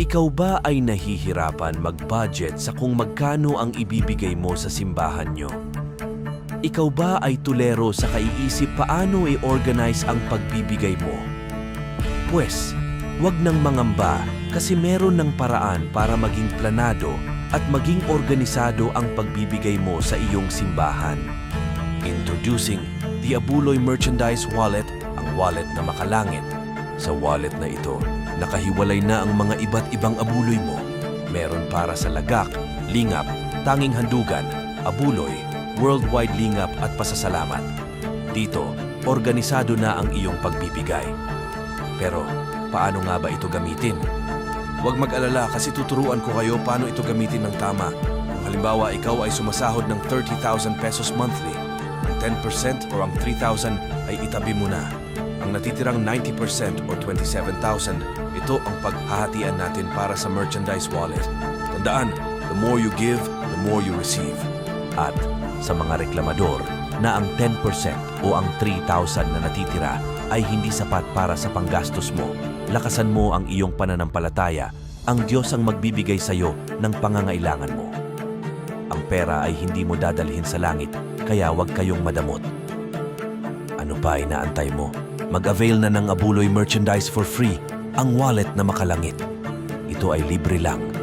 Ikaw ba ay nahihirapan mag-budget sa kung magkano ang ibibigay mo sa simbahan nyo? Ikaw ba ay tulero sa kaiisip paano i-organize ang pagbibigay mo? Pwes, wag nang mangamba kasi meron ng paraan para maging planado at maging organisado ang pagbibigay mo sa iyong simbahan. Introducing the Abuloy Merchandise Wallet, ang wallet na makalangit. Sa wallet na ito, nakahiwalay na ang mga iba't ibang abuloy mo. Meron para sa lagak, lingap, tanging handugan, abuloy, worldwide lingap at pasasalamat. Dito, organisado na ang iyong pagbibigay. Pero, paano nga ba ito gamitin? Huwag mag-alala kasi tuturuan ko kayo paano ito gamitin ng tama. Kung halimbawa ikaw ay sumasahod ng 30,000 pesos monthly, ang 10% o ang 3,000 ay itabi mo na. Ang natitirang 90% o 27,000, ito ang paghahatian natin para sa merchandise wallet. Tandaan, the more you give, the more you receive. At sa mga reklamador na ang 10% o ang 3,000 na natitira ay hindi sapat para sa panggastos mo, lakasan mo ang iyong pananampalataya. Ang Diyos ang magbibigay sa iyo ng pangangailangan mo. Ang pera ay hindi mo dadalhin sa langit, kaya huwag kayong madamot. Ano pa inaantay mo? Mag-avail na ng Abuloy merchandise for free, ang wallet na makalangit. Ito ay libre lang.